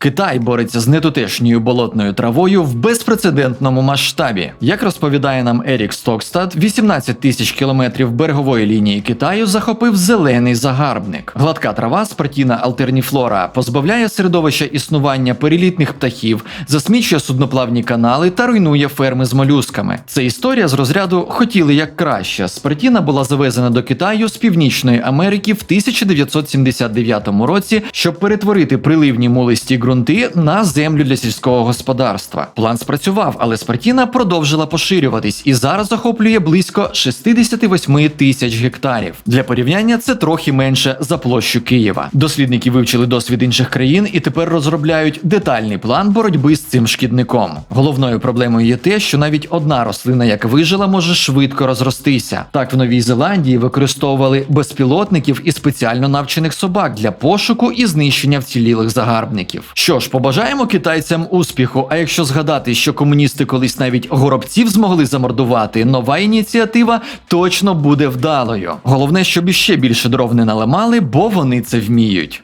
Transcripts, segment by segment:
Китай бореться з нетутешньою болотною травою в безпрецедентному масштабі. Як розповідає нам Ерік Стокстад, 18 тисяч кілометрів берегової лінії Китаю захопив зелений загарбник. Гладка трава спортійна алтерніфлора позбавляє середовища існування перелітних птахів, засмічує судноплавні канали та руйнує ферми з молюсками. Це історія з розряду хотіли як краще. Спартіна була завезена до Китаю з Північної Америки в 1979 році, щоб перетворити приливні мулисті ґрунти на землю для сільського господарства. План спрацював, але Спартіна продовжила поширюватись і зараз охоплює близько 68 тисяч гектарів. Для порівняння це трохи менше за площу Києва. Дослідники вивчили досвід інших країн і тепер розробляють детальний план боротьби з цим шкідником. Головною проблемою є те, що навіть одна рослина, як вижила, може швидко розростися. Так в Новій Зеландії використовували безпілотників і спеціально навчених собак для пошуку і знищення вцілілих загарбників. Що ж, побажаємо китайцям успіху. А якщо згадати, що комуністи колись навіть горобців змогли замордувати, нова ініціатива точно буде вдалою. Головне, щоб іще більше дров не наламали, бо вони це вміють.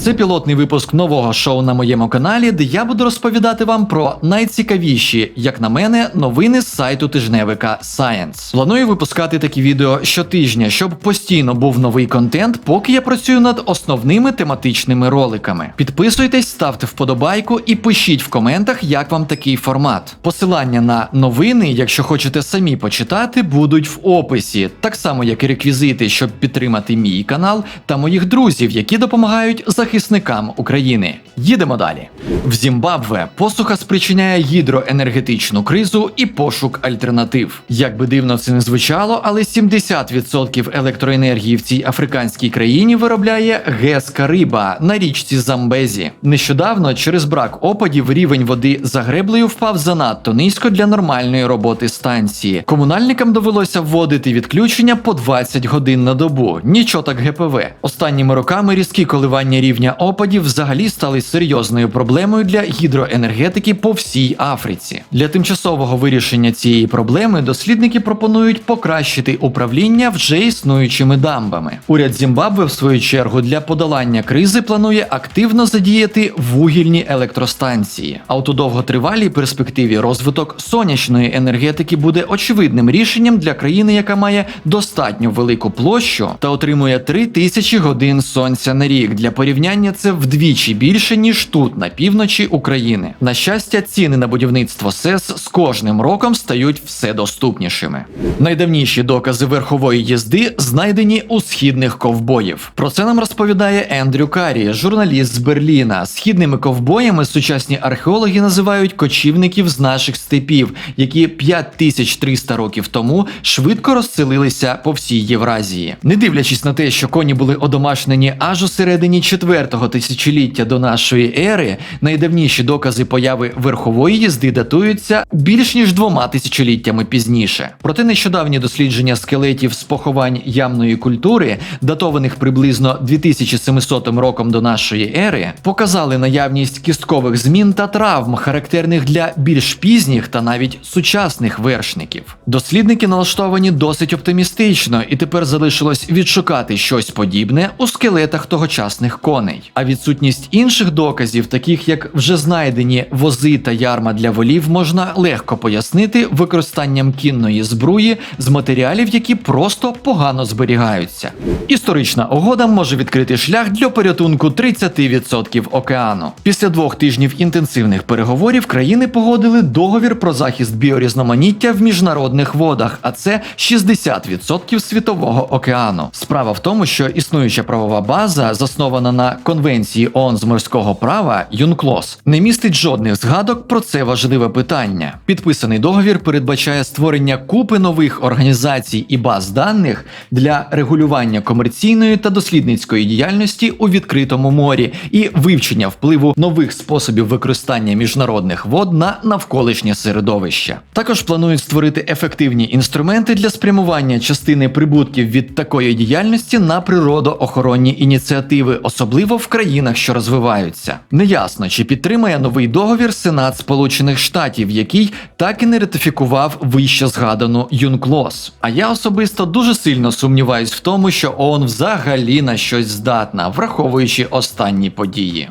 Це пілотний випуск нового шоу на моєму каналі, де я буду розповідати вам про найцікавіші, як на мене, новини з сайту тижневика Science. Планую випускати такі відео щотижня, щоб постійно був новий контент, поки я працюю над основними тематичними роликами. Підписуйтесь, ставте вподобайку і пишіть в коментах, як вам такий формат. Посилання на новини, якщо хочете самі почитати, будуть в описі, так само як і реквізити, щоб підтримати мій канал та моїх друзів, які допомагають захисникам України. Їдемо далі. В Зімбабве посуха спричиняє гідроенергетичну кризу і пошук альтернатив. Як би дивно це не звучало, але 70% електроенергії в цій африканській країні виробляє ГЕС Кариба на річці Замбезі. Нещодавно через брак опадів рівень води за греблею впав занадто низько для нормальної роботи станції. Комунальникам довелося вводити відключення по 20 годин на добу. Нічого так ГПВ. Останніми роками різкі коливання рівня опадів взагалі стали серйозною проблемою для гідроенергетики по всій Африці. Для тимчасового вирішення цієї проблеми дослідники пропонують покращити управління вже існуючими дамбами. Уряд Зімбабве, в свою чергу, для подолання кризи планує активно задіяти вугільні електростанції. А у довготривалій перспективі розвиток сонячної енергетики буде очевидним рішенням для країни, яка має достатньо велику площу та отримує 3000 годин сонця на рік. Для порівняння це вдвічі більше ніж тут, на півночі України. На щастя, ціни на будівництво СЕС з кожним роком стають все доступнішими. Найдавніші докази верхової їзди знайдені у східних ковбоїв. Про це нам розповідає Ендрю Карі, журналіст з Берліна. Східними ковбоями сучасні археологи називають кочівників з наших степів, які 5300 років тому швидко розселилися по всій Євразії. Не дивлячись на те, що коні були одомашнені аж у середині 4-го тисячоліття до нашої ери, найдавніші докази появи верхової їзди датуються більш ніж двома тисячоліттями пізніше. Проте нещодавні дослідження скелетів з поховань ямної культури, датованих приблизно 2700 роком до нашої ери, показали наявність кісткових змін та травм, характерних для більш пізніх та навіть сучасних вершників. Дослідники налаштовані досить оптимістично, і тепер залишилось відшукати щось подібне у скелетах тогочасних коней. А відсутність інших доказів, таких як вже знайдені вози та ярма для волів, можна легко пояснити використанням кінної збруї з матеріалів, які просто погано зберігаються. Історична угода може відкрити шлях для порятунку 30% океану. Після двох тижнів інтенсивних переговорів країни погодили договір про захист біорізноманіття в міжнародних водах, а це 60% світового океану. Справа в тому, що існуюча правова база, заснована на конвенції ООН з морського права ЮНКЛОС, не містить жодних згадок про це важливе питання. Підписаний договір передбачає створення купи нових організацій і баз даних для регулювання комерційної та дослідницької діяльності у відкритому морі і вивчення впливу нових способів використання міжнародних вод на навколишнє середовище. Також планують створити ефективні інструменти для спрямування частини прибутків від такої діяльності на природоохоронні ініціативи, особливо особливо в країнах, що розвиваються. Неясно, чи підтримає новий договір Сенат Сполучених Штатів, який так і не ратифікував вище згадану ЮНКЛОС. А я особисто дуже сильно сумніваюсь в тому, що ООН взагалі на щось здатна, враховуючи останні події.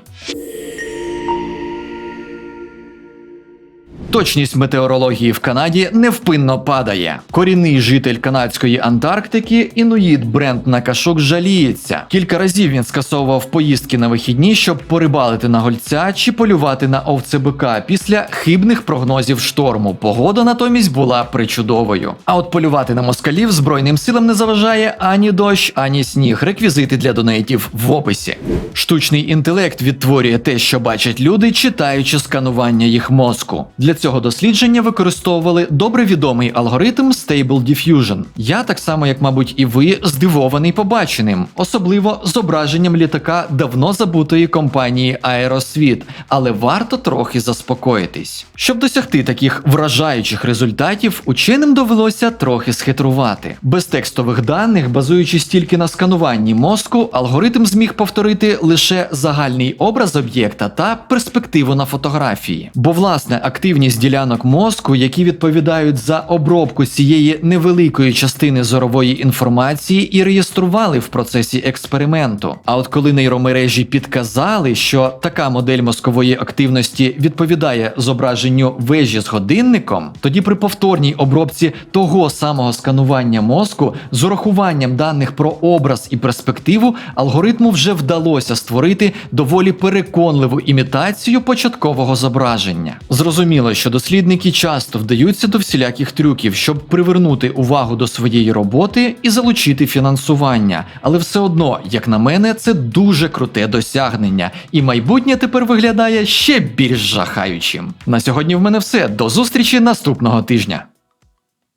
Точність метеорології в Канаді невпинно падає. Корінний житель канадської Антарктики інуїд Брент Накашук жаліється. Кілька разів він скасовував поїздки на вихідні, щоб порибалити на гольця чи полювати на овцебика після хибних прогнозів шторму. Погода натомість була причудовою. А от полювати на москалів збройним силам не заважає ані дощ, ані сніг. Реквізити для донейтів в описі. Штучний інтелект відтворює те, що бачать люди, читаючи сканування їх мозку. Для цього дослідження використовували добре відомий алгоритм Stable Diffusion. Я так само, як мабуть, і ви, здивований побаченим, особливо зображенням літака давно забутої компанії Аеросвіт, але варто трохи заспокоїтись. Щоб досягти таких вражаючих результатів, ученим довелося трохи схитрувати. Без текстових даних, базуючись тільки на скануванні мозку, алгоритм зміг повторити лише загальний образ об'єкта та перспективу на фотографії. Бо власне активність ділянок мозку, які відповідають за обробку цієї невеликої частини зорової інформації, і реєстрували в процесі експерименту. А от коли нейромережі підказали, що така модель мозкової активності відповідає зображенню вежі з годинником, тоді при повторній обробці того самого сканування мозку з урахуванням даних про образ і перспективу алгоритму вже вдалося створити доволі переконливу імітацію початкового зображення. Зрозуміло, що дослідники часто вдаються до всіляких трюків, щоб привернути увагу до своєї роботи і залучити фінансування. Але все одно, як на мене, це дуже круте досягнення, і майбутнє тепер виглядає ще більш жахаючим. На сьогодні в мене все. До зустрічі наступного тижня.